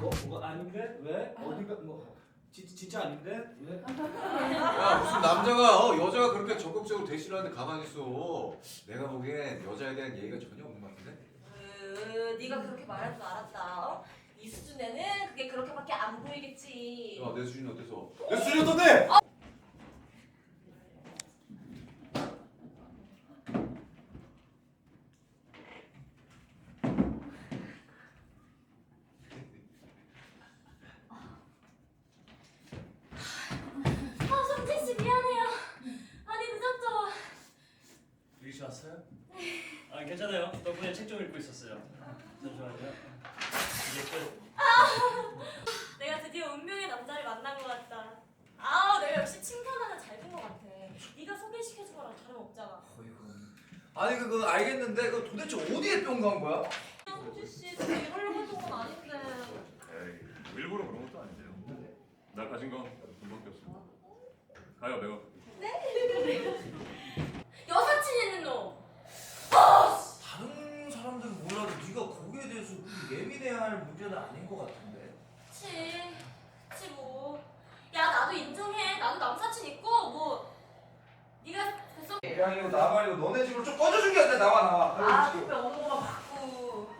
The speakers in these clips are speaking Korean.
뭐, 뭐 아닌데? 왜? 어디가 뭐 지, 진짜 아닌데? 왜? 야 무슨 남자가 어, 여자가 그렇게 적극적으로 대시를 하는데 가만히 있어 내가 보기엔 여자에 대한 예의가 전혀 없는 것 같은데 으, 네가 그렇게 말할 줄 알았다. 어? 이 수준에는 그게 그렇게밖에 안 보이겠지. 야내 수준이 어때서? 내 수준이 어떤데? 아, 성진 씨 미안해요. 아니 늦었죠. 유리 씨 왔어요? 아 괜찮아요. 덕분에 책 좀 읽고 있었어요. 잠시만요. 이제 끝. 내가 드디어 운명의 남자를 만난 것 같다. 아, 내가 역시 칭찬하면 잘된것 같아. 네가 소개시켜준 거랑 다름없잖아. 어이구 아니 그거 알겠는데 그 도대체 어디에 뿅 간 거야? 성진 씨, 진짜 이러려고 했던 건 아닌데. 에이, 뭐 일부러 그런 것도 아닌데요. 나 가진 건 돈밖에 없습니다. 가요, 내가. 여사친 있는 놈. 다른 사람들은 몰라도 네가 거기에 대해서 그렇게 예민해야 할 문제는 아닌 것 같은데. 그치, 그치 뭐. 야, 나도 인정해. 나도 남사친 있고 뭐. 네가 이거 나와 이거 너네 집으로 좀 꺼져준 게 아니라 나와 나와. 아, 그때 어느 거만 받고.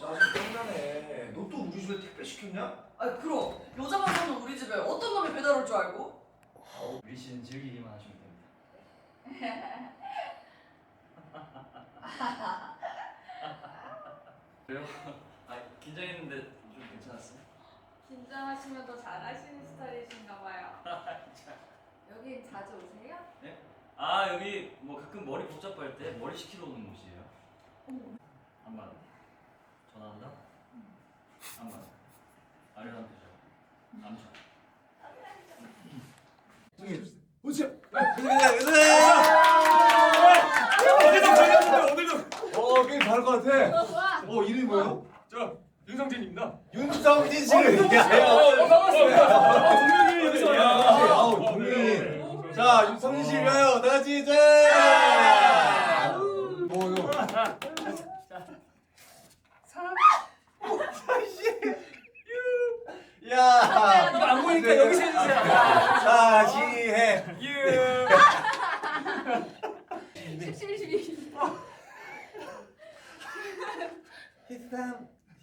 짜증 땡나네. 너 또 우리 집에 택배 시켰냐? 아 그럼 여자만 사는 우리 집에 어떤 놈이 배달 올 줄 알고? 유리 씨는 즐기기만 하시면 됩니다. 그래요? 아 긴장했는데 좀 괜찮았어요? 긴장하시면 더 잘하시는 스타일이신가 봐요. 여기 자주 오세요? 아 여기 뭐 가끔 머리 복잡할 때 머리 시키러 오는 곳이에요. 안 받아. 전화한다? 안 받아. 아래한 되죠. 안 줘. 보세요 어디든 가요, 어디든. 어 게임 다를 것 같아 어, 좋아. 어 이름이 뭐예요? 저 윤성진입니다. 윤성진 어, 씨. 동명이 여기서. 아우 동민. 자 윤성진 씨 가요. 다 같이 이제. 뭐, 뭐. 이거. 야. 이거 안 보니까 네. 여기서 해주세요. 자 시해. 유. 17, 12. 13.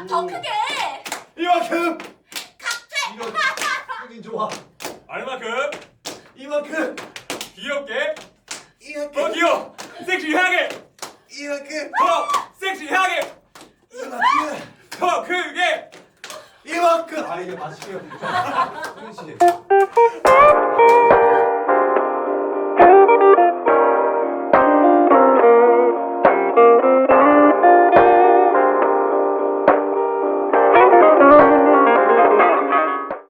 아, 더 크게! 이만큼! 이거 기분 좋아. 얼마큼 이만큼! 귀엽게 이만큼! 더 귀여워 섹시하게 이만큼! 더 섹시하게 이만큼! 더 크게 이만큼! 아 이게 맞으시면 소윤 씨.